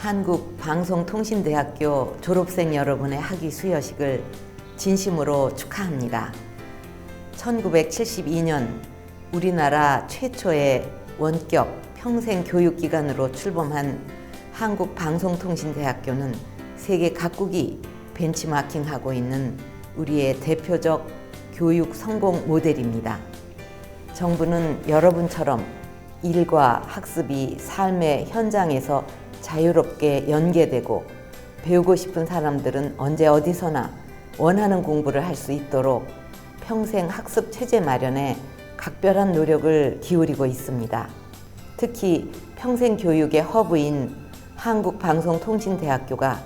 한국방송통신대학교 졸업생 여러분의 학위 수여식을 진심으로 축하합니다. 1972년 우리나라 최초의 원격 평생 교육기관으로 출범한 한국방송통신대학교는 세계 각국이 벤치마킹하고 있는 우리의 대표적 교육 성공 모델입니다. 정부는 여러분처럼 일과 학습이 삶의 현장에서 자유롭게 연계되고 배우고 싶은 사람들은 언제 어디서나 원하는 공부를 할 수 있도록 평생 학습 체제 마련에 각별한 노력을 기울이고 있습니다. 특히 평생 교육의 허브인 한국방송통신대학교가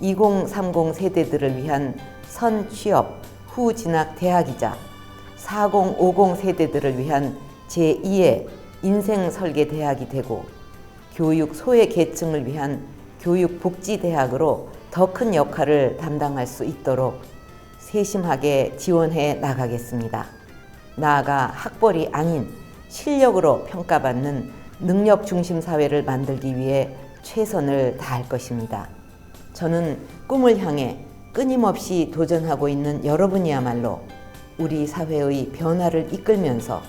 2030 세대들을 위한 선 취업 후 진학 대학이자 4050 세대들을 위한 제2의 인생 설계 대학이 되고 교육 소외 계층을 위한 교육 복지 대학으로 더 큰 역할을 담당할 수 있도록 세심하게 지원해 나가겠습니다. 나아가 학벌이 아닌 실력으로 평가받는 능력 중심 사회를 만들기 위해 최선을 다할 것입니다. 저는 꿈을 향해 끊임없이 도전하고 있는 여러분이야말로 우리 사회의 변화를 이끌면서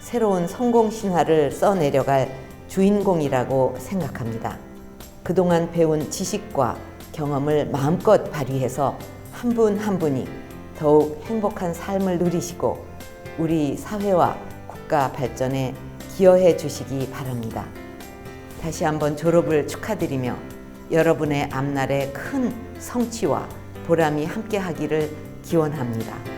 새로운 성공 신화를 써내려갈 주인공이라고 생각합니다. 그동안 배운 지식과 경험을 마음껏 발휘해서 한분한 분이 더욱 행복한 삶을 누리시고 우리 사회와 국가 발전에 기여해 주시기 바랍니다. 다시 한번 졸업을 축하드리며 여러분의 앞날에 큰 성취와 보람이 함께 하기를 기원합니다.